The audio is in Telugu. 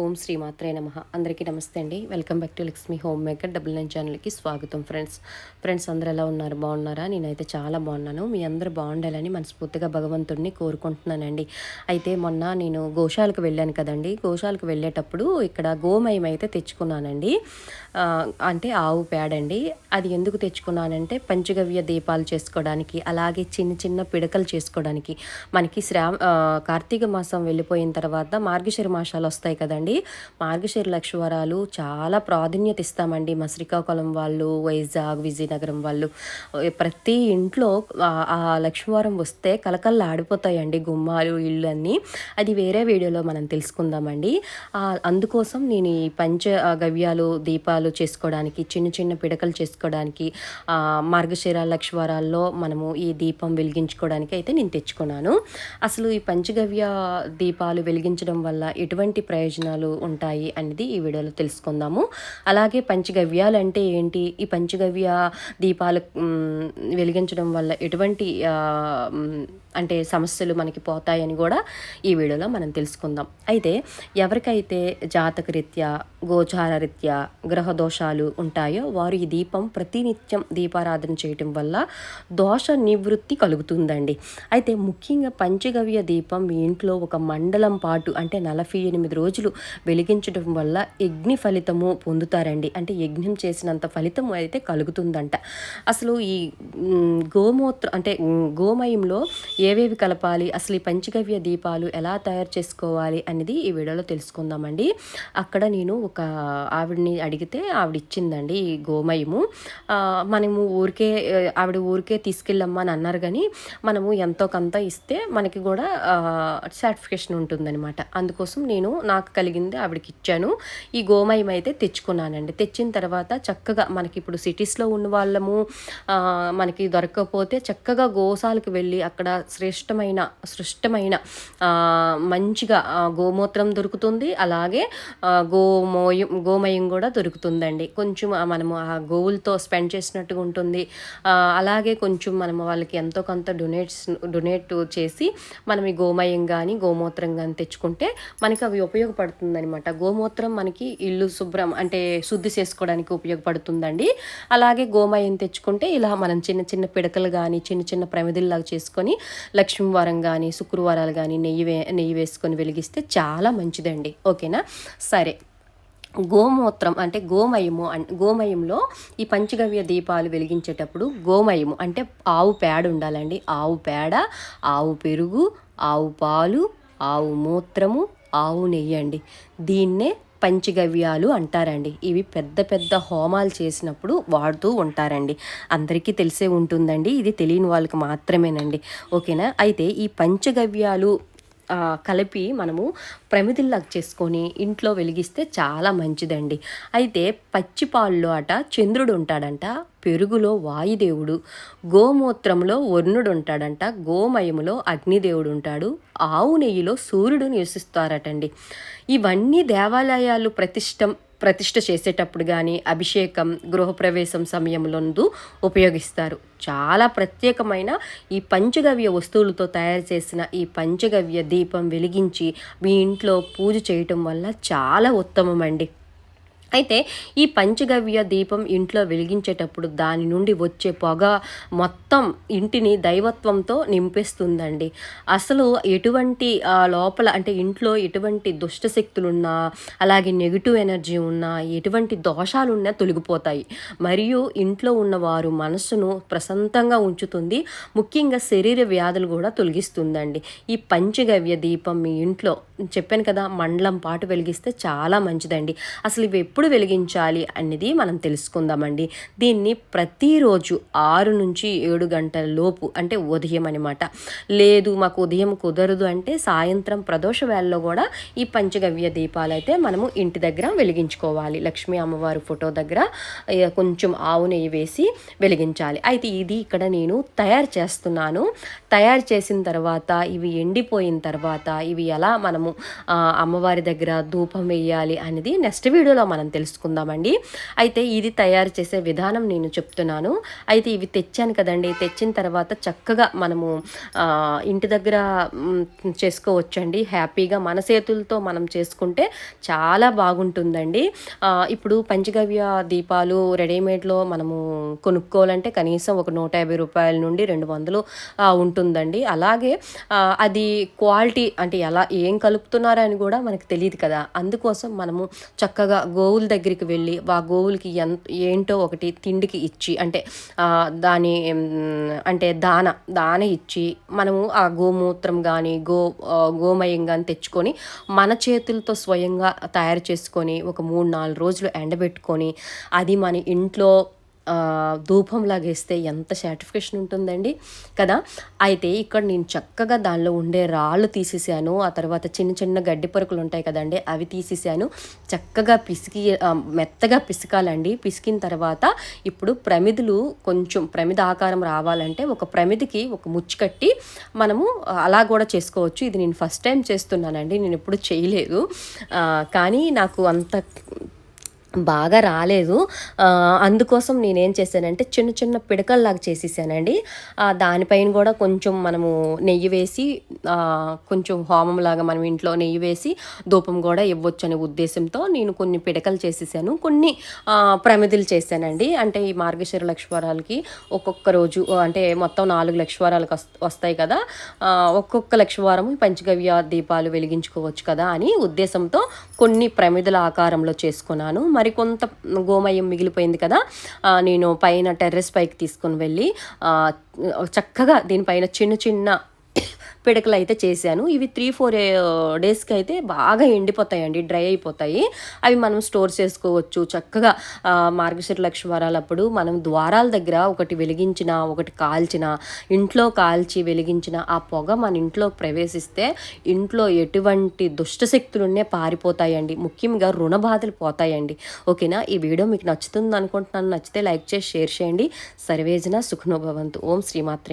ఓం శ్రీమాత్రే నమ. అందరికీ నమస్తే అండి. Welcome back to Lakshmi home maker double nine ఛానల్కి స్వాగతం ఫ్రెండ్స్. ఫ్రెండ్స్ అందరు ఎలా ఉన్నారు? బాగున్నారా? నేనైతే చాలా బాగున్నాను. మీ అందరూ బాగుండాలని మనస్ఫూర్తిగా భగవంతుడిని కోరుకుంటున్నానండి. అయితే మొన్న నేను గోశాలకు వెళ్ళాను కదండి. గోశాలకు వెళ్ళేటప్పుడు ఇక్కడ గోమయం అయితే తెచ్చుకున్నానండి. అంటే ఆవు పేడండి. అది ఎందుకు తెచ్చుకున్నానంటే పంచగవ్య దీపాలు చేసుకోవడానికి అలాగే చిన్న చిన్న పిడకలు చేసుకోవడానికి. మనకి శ్రా కార్తీక మాసం వెళ్ళిపోయిన తర్వాత మార్గశిర మాసాలు వస్తాయి కదండి. అండి. మార్గశీర లక్షవరాలు చాలా ప్రాధాన్యత ఇస్తామండి. మా శ్రీకాకుళం వాళ్ళు వైజాగ్ విజయనగరం వాళ్ళు. ప్రతి ఇంట్లో ఆ- లక్ష్మీవారం వస్తే కలకల్లా ఆడిపోతాయండి గుమ్మాలు ఇళ్ళు అన్నీ అది వేరే వీడియోలో మనం తెలుసుకుందామండి. అందుకోసం నేను ఈ పంచ గవ్యాలు దీపాలు చేసుకోవడానికి చిన్న చిన్న పిడకలు చేసుకోవడానికి మార్గశీర మార్గశిర మనము ఈ దీపం వెలిగించుకోవడానికి అయితే నేను తెచ్చుకున్నాను. అసలు ఈ పంచగవ్య దీపాలు వెలిగించడం వల్ల ఎటువంటి ప్రయోజనాలు ఉంటాయి అనేది ఈ వీడియోలో తెలుసుకుందాము. అలాగే పంచగవ్యాలు అంటే ఏంటి? ఈ పంచగవ్య దీపాలు వెలిగించడం వల్ల ఎటువంటి అంటే సమస్యలు మనకి పోతాయని కూడా ఈ వీడియోలో మనం తెలుసుకుందాం. అయితే ఎవరికైతే జాతకరీత్యా గోచార రీత్యా గ్రహ దోషాలు ఉంటాయో వారు ఈ దీపం ప్రతినిత్యం దీపారాధన చేయటం వల్ల దోష నివృత్తి కలుగుతుందండి. అయితే ముఖ్యంగా పంచగవ్య దీపం మీ ఇంట్లో ఒక మండలం పాటు అంటే నలభై ఎనిమిది రోజులు వెలిగించడం వల్ల యజ్ఞ ఫలితము పొందుతారండి. అంటే యజ్ఞం చేసినంత ఫలితం అయితే కలుగుతుందంట. అసలు ఈ గోమూత్ర అంటే గోమయంలో ఏవేవి కలపాలి అసలు ఈ పంచగవ్య దీపాలు ఎలా తయారు చేసుకోవాలి అనేది ఈ వీడియోలో తెలుసుకుందామండి. అక్కడ నేను ఒక ఆవిడని అడిగితే ఆవిడ ఇచ్చిందండి ఈ గోమయము. మనము ఊరికే ఆవిడ ఊరికే తీసుకెళ్ళమ్మా అని అన్నారు కానీ మనము ఎంతో కొంత ఇస్తే మనకి కూడా సాటిస్ఫికేషన్ ఉంటుందన్నమాట. అందుకోసం నేను నాకు కలిగింది ఆవిడకి ఇచ్చాను ఈ గోమయం అయితే తెచ్చుకున్నానండి. తెచ్చిన తర్వాత చక్కగా మనకి ఇప్పుడు సిటీస్లో ఉన్న వాళ్ళము మనకి దొరకకపోతే చక్కగా గోశాలకు వెళ్ళి అక్కడ శ్రేష్టమైన సృష్టమైన మంచిగా గోమూత్రం దొరుకుతుంది. అలాగే గోమోయం గోమయం కూడా దొరుకుతుందండి. కొంచెం మనము ఆ గోవులతో స్పెండ్ చేసినట్టుగా ఉంటుంది. అలాగే కొంచెం మనం వాళ్ళకి ఎంతో కొంత డొనేట్స్ డొనేట్ చేసి మనం ఈ గోమయం కానీ గోమూత్రం కానీ తెచ్చుకుంటే మనకి అవి ఉపయోగపడుతుంది. ఉపయోగపడుతుందనమాట గోమూత్రం మనకి ఇల్లు శుభ్రం అంటే శుద్ధి చేసుకోవడానికి ఉపయోగపడుతుందండి. అలాగే గోమయం తెచ్చుకుంటే ఇలా మనం చిన్న చిన్న పిడకలు కానీ చిన్న చిన్న ప్రమిదిల్లాగా చేసుకొని లక్ష్మీవారం కానీ శుక్రవారాలు కానీ నెయ్యి వే నెయ్యి వేసుకొని వెలిగిస్తే చాలా మంచిదండి. ఓకేనా? సరే. గోమూత్రం అంటే గోమయము గోమయంలో ఈ పంచగవ్య దీపాలు వెలిగించేటప్పుడు గోమయము అంటే ఆవు పేడ ఉండాలండి. ఆవు పేడ ఆవు పెరుగు ఆవు పాలు ఆవు మూత్రము ఆవు నెయ్యి అండి. దీన్నే పంచగవ్యాలు అంటారండి. ఇవి పెద్ద పెద్ద హోమాలు చేసినప్పుడు వాడుతూ ఉంటారండి. అందరికీ తెలిసే ఉంటుందండి. ఇది తెలియని వాళ్ళకి మాత్రమేనండి. ఓకేనా? అయితే ఈ పంచగవ్యాలు కలిపి మనము ప్రమిదిల్లాగా చేసుకొని ఇంట్లో వెలిగిస్తే చాలా మంచిదండి. అయితే పచ్చిపాల్లో అట చంద్రుడు ఉంటాడంట పెరుగులో వాయుదేవుడు గోమూత్రంలో వరుణుడు ఉంటాడంట గోమయములో అగ్నిదేవుడు ఉంటాడు ఆవు నెయ్యిలో సూర్యుడు నివసిస్తారటండి ఇవన్నీ దేవాలయాలు ప్రతిష్టం ప్రతిష్ట చేసేటప్పుడు కానీ అభిషేకం గృహప్రవేశం సమయంలోందు ఉపయోగిస్తారు. చాలా ప్రత్యేకమైన ఈ పంచగవ్య వస్తువులతో తయారు చేసిన ఈ పంచగవ్య దీపం వెలిగించి మీ ఇంట్లో పూజ చేయటం వల్ల చాలా ఉత్తమం అండి అయితే ఈ పంచగవ్య దీపం ఇంట్లో వెలిగించేటప్పుడు దాని నుండి వచ్చే పొగ మొత్తం ఇంటిని దైవత్వంతో నింపేస్తుందండి. అసలు ఎటువంటి లోపల అంటే ఇంట్లో ఎటువంటి దుష్టశక్తులున్నా అలాగే నెగిటివ్ ఎనర్జీ ఉన్నా ఎటువంటి దోషాలున్నా తొలగిపోతాయి. మరియు ఇంట్లో ఉన్నవారు మనస్సును ప్రశాంతంగా ఉంచుతుంది. ముఖ్యంగా శరీర వ్యాధులు కూడా తొలగిస్తుందండి. ఈ పంచగవ్య దీపం మీ ఇంట్లో చెప్పాను కదా మండలం పాటు వెలిగిస్తే చాలా మంచిదండి. అసలు ఇవి ఎప్పుడు వెలిగించాలి అనేది మనం తెలుసుకుందామండి. దీన్ని ప్రతిరోజు ఆరు నుంచి ఏడు గంటల లోపు అంటే ఉదయం అనమాట లేదు మాకు ఉదయం కుదరదు అంటే సాయంత్రం ప్రదోష వేళలో కూడా ఈ పంచగవ్య దీపాలు అయితే మనము ఇంటి దగ్గర వెలిగించుకోవాలి. లక్ష్మీ అమ్మవారి ఫోటో దగ్గర కొంచెం ఆవు నెయ్యి వేసి వెలిగించాలి. అయితే ఇది ఇక్కడ నేను తయారు చేస్తున్నాను. తయారు చేసిన తర్వాత ఇవి ఎండిపోయిన తర్వాత ఇవి ఎలా మనము అమ్మవారి దగ్గర ధూపం వేయాలి అనేది నెక్స్ట్ వీడియోలో మనం తెలుసుకుందామండి. అయితే ఇది తయారు చేసే విధానం నేను చెప్తున్నాను. అయితే ఇవి తెచ్చాను కదండి. తెచ్చిన తర్వాత చక్కగా మనము ఇంటి దగ్గర చేసుకోవచ్చండి. హ్యాపీగా మన చేతులతో మనం చేసుకుంటే చాలా బాగుంటుందండి. ఇప్పుడు పంచగవ్య దీపాలు రెడీమేడ్లో మనము కొనుక్కోవాలంటే కనీసం ఒక నూట యాభై రూపాయల నుండి రెండు వందలు ఉంటుందండి. అలాగే అది క్వాలిటీ అంటే ఎలా ఏం కలుపు చెప్తున్నారని కూడా మనకు తెలియదు కదా. అందుకోసం మనము చక్కగా గోవుల దగ్గరికి వెళ్ళి ఆ గోవులకి ఎంత ఏంటో ఒకటి తిండికి ఇచ్చి అంటే దాని అంటే దాన దాన ఇచ్చి మనము ఆ గోమూత్రం కానీ గో గోమయం కానీ తెచ్చుకొని మన చేతులతో స్వయంగా తయారు చేసుకొని ఒక మూడు నాలుగు రోజులు ఎండబెట్టుకొని అది మన ఇంట్లో ధూపంలాగా వేస్తే ఎంత సాటిస్ఫాక్షన్ ఉంటుందండి. కదా? అయితే ఇక్కడ నేను చక్కగా దానిలో ఉండే రాళ్ళు తీసేసాను. ఆ తర్వాత చిన్న చిన్న గడ్డి పరుకులు ఉంటాయి కదండి అవి తీసేసాను. చక్కగా పిసికి మెత్తగా పిసకాలండి. పిసికిన తర్వాత ఇప్పుడు ప్రమిదులు కొంచెం ప్రమిద ఆకారం రావాలంటే ఒక ప్రమిదికి ఒక ముచ్చు కట్టి మనము అలా కూడా చేసుకోవచ్చు. ఇది నేను ఫస్ట్ టైం చేస్తున్నానండి. నేను ఎప్పుడు చేయలేదు. కానీ నాకు అంత బాగా రాలేదు. అందుకోసం నేనేం చేశానంటే చిన్న చిన్న పిడకల్లాగా చేసేసానండి. దానిపైన కూడా కొంచెం మనము నెయ్యి వేసి కొంచెం హోమంలాగా మనం ఇంట్లో నెయ్యి వేసి ధూపం కూడా ఇవ్వచ్చు అనే ఉద్దేశంతో నేను కొన్ని పిడకలు చేసేసాను. కొన్ని ప్రమిదలు చేశానండి. అంటే ఈ మార్గశిర లక్ష్వరాలకి ఒక్కొక్క రోజు అంటే మొత్తం నాలుగు లక్ష్మరాలకు వస్తాయి కదా. ఒక్కొక్క లక్ష్వారం పంచగవ్య దీపాలు వెలిగించుకోవచ్చు కదా అని ఉద్దేశంతో కొన్ని ప్రమిదల ఆకారంలో చేసుకున్నాను. మరికొంత గోమయం మిగిలిపోయింది కదా. నేను పైన టెర్రస్ పైకి తీసుకొని వెళ్ళి చక్కగా దీనిపైన చిన్న చిన్న పిడకలు అయితే చేశాను. ఇవి త్రీ ఫోర్ డేస్కి అయితే బాగా ఎండిపోతాయండి డ్రై అయిపోతాయి. అవి మనం స్టోర్ చేసుకోవచ్చు. చక్కగా ఆ, మార్గశిర లక్ష్మవారాలప్పుడు మనం ద్వారాల దగ్గర ఒకటి వెలిగించిన ఒకటి కాల్చిన ఇంట్లో కాల్చి వెలిగించిన ఆ పొగ మన ఇంట్లో ప్రవేశిస్తే ఇంట్లో ఎటువంటి దుష్టశక్తులున్నే పారిపోతాయండి. ముఖ్యంగా రుణ బాధలు పోతాయండి. ఓకేనా? ఈ వీడియో మీకు నచ్చుతుంది అనుకుంటున్నాను నచ్చితే లైక్ చేసి షేర్ చేయండి. సర్వేజన సుఖనోభవంతు. ఓం శ్రీమాత్రే